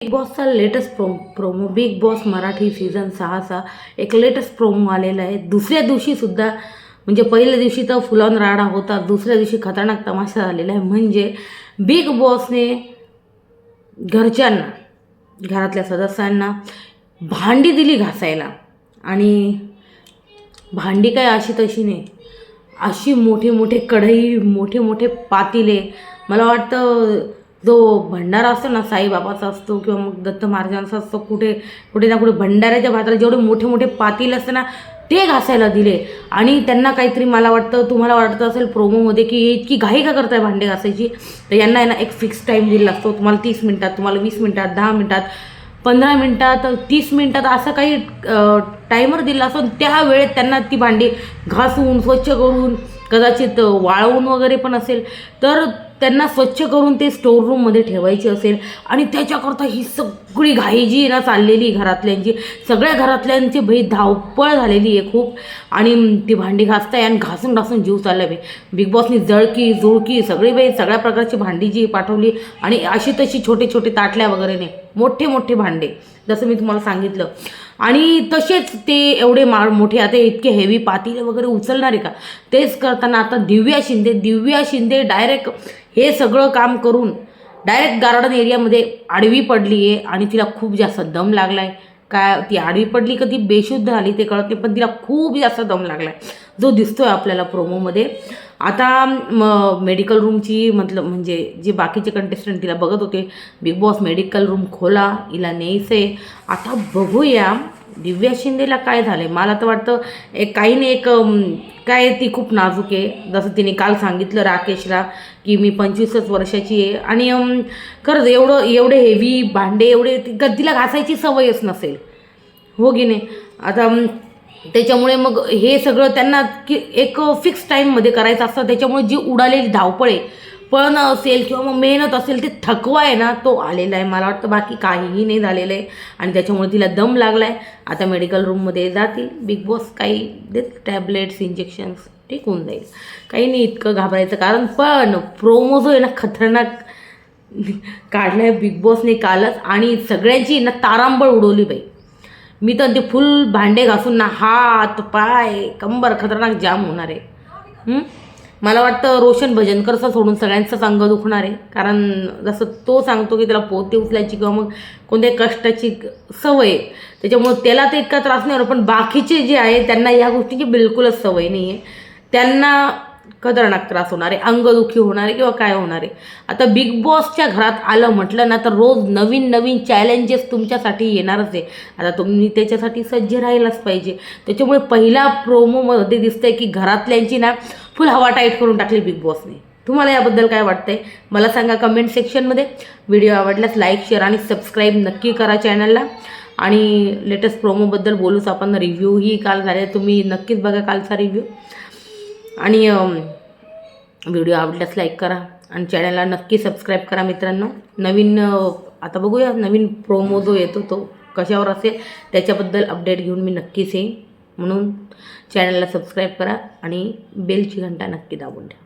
Big बॉसचा latest प्रोम promo Bigg Boss Marathi season सहाचा एक लेटेस्ट प्रोमो आलेला आहे. दुसऱ्या दिवशीसुद्धा म्हणजे पहिल्या दिवशी तर फुलावून राडा होता दुसऱ्या दिवशी खतरनाक तमाशा झालेला आहे. म्हणजे बिग बॉसने घरच्यांना घरातल्या सदस्यांना भांडी दिली घासायला. आणि भांडी काय अशी तशी नाही. अशी मोठे मोठे कढई मोठे मोठे पातिले. मला वाटतं जो भंडारा असतो ना साईबाबाचा असतो किंवा मग दत्त महाराजांचा असतो कुठे कुठे ना कुठे भंडाऱ्याच्या भाताला जेवढे मोठे मोठे पातील असते ना ते घासायला दिले. आणि त्यांना काहीतरी मला वाटतं तुम्हाला वाटतं असेल प्रोमोमध्ये की हे इतकी घाई का करताय भांडे घासायची? तर यांना आहे ना एक फिक्स टाईम दिलेला असतो. तुम्हाला तीस मिनटात तुम्हाला वीस मिनटात दहा मिनटात पंधरा मिनटात तीस मिनटात असं काही टायमर दिला असतो. आणि त्या वेळेत त्यांना ती भांडी घासून स्वच्छ करून कदाचित वाळवून वगैरे पण असेल. तर त्यांना स्वच्छ करून ते स्टोर रूममध्ये ठेवायची असेल आणि त्याच्याकरता ही सगळी घाई जी ना चाललेली घरातल्यांची. सगळ्या घरातल्यांची भाई धावपळ झालेली आहे खूप. आणि ती भांडी घासताय आणि घासून घासून जीव चालला बाई. बिग बॉसनी जळकी जुळकी सगळी बाई सगळ्या प्रकारची भांडी जी पाठवली आणि अशी तशी छोटे छोटे ताटल्या वगैरे नाही मोठे मोठे भांडे जसं मी तुम्हाला सांगितलं. आणि तसेच ते एवढे मा मोठे आता इतके हेवी पातीले वगैरे उचलणार आहे का? तेच करताना आता दिव्या शिंदे दिव्या शिंदे डायरेक्ट हे सगळं काम करून डायरेक्ट गार्डन एरियामध्ये आडवी पडली आहे आणि तिला खूप जास्त दम लागला आहे काय ती आडवी पडली कधी बेशुद्ध झाली ते कळत नाही पण तिला खूप जास्त दम लागला आहे जो दिसतो आहे आपल्याला प्रोमोमध्ये. आता म मेडिकल रूमची मतलब म्हणजे जे बाकीचे कंटेस्टंट तिला बघत होते बिग बॉस मेडिकल रूम खोला हिला न्यायचं आहे आता बघूया दिव्या शिंदेला काय झालं आहे मला तर वाटतं एक काही नाही एक काय ती खूप नाजूक आहे. जसं तिने काल सांगितलं राकेशला की मी पंचवीसच वर्षाची आहे. आणि खरंच एवढं एवढे हेवी भांडे एवढे ती गद्दीला घासायची सवयच नसेल. हो की नाही? आता त्याच्यामुळे मग हे सगळं त्यांना की एक फिक्स टाईममध्ये करायचं असतं. त्याच्यामुळे जी उडालेली धावपळ पण असेल किंवा मग मेहनत असेल ते थकवा आहे ना तो आलेला आहे. मला वाटतं बाकी काहीही नाही झालेलं आहे. आणि त्याच्यामुळे तिला दम लागला आहे आता मेडिकल रूममध्ये जातील. बिग बॉस काही देत टॅबलेट्स इंजेक्शन्स ठीक होऊन जाईल. काही नाही इतकं घाबरायचं कारण पण प्रोमो जो आहे ना खतरनाक काढलाय बिग बॉसने कालच. आणि सगळ्यांची ना तारांबळ उडवली बाई. मी तर ते फुल भांडे घासून ना हात पाय कंबर खतरनाक जाम होणार आहे. मला वाटतं रोशन भजनकरचा सोडून सगळ्यांचंच अंग दुखणार आहे कारण जसं तो सांगतो की त्याला पोते उचलायची किंवा मग कोणत्याही कष्टाची सवय आहे. त्याच्यामुळे त्याला तर इतका त्रास नाही होणार पण बाकीचे जे आहे त्यांना या गोष्टीची बिलकुलच सवय नाही आहे त्यांना खतरनाक त्रास होणार आहे अंगदुखी होणार आहे किंवा काय होणार. आहे आता बिग बॉसच्या घरात आलं म्हटलं ना तर रोज नवीन नवीन चॅलेंजेस तुमच्यासाठी येणारच आहे. आता तुम्ही त्याच्यासाठी सज्ज राहिलाच पाहिजे. त्याच्यामुळे पहिला प्रोमोमध्ये दिसतंय की घरातल्यांची ना फुल हवा टाईट करून टाकली बिग बॉसने तुम्हाला याबद्दल काय वाटतंय? मला सांगा कमेंट सेक्शनमध्ये व्हिडिओ आवडल्यास लाईक शेअर आणि सबस्क्राईब नक्की करा चॅनलला आणि लेटेस्ट प्रोमोबद्दल बोलूच आपण. रिव्ह्यूही काल झाले. तुम्ही नक्कीच बघा कालचा रिव्ह्यू आणि व्हिडिओ आवडल्यास लाईक करा आणि चॅनलला नक्की सबस्क्राईब करा मित्रांनो. नवीन आता बघूया नवीन प्रोमो जो येतो तो कशावर असेल त्याच्याबद्दल अपडेट घेऊन मी नक्कीच येईन. म्हणून चॅनलला सबस्क्राईब करा आणि बेलची घंटा नक्की दाबून ठेवा.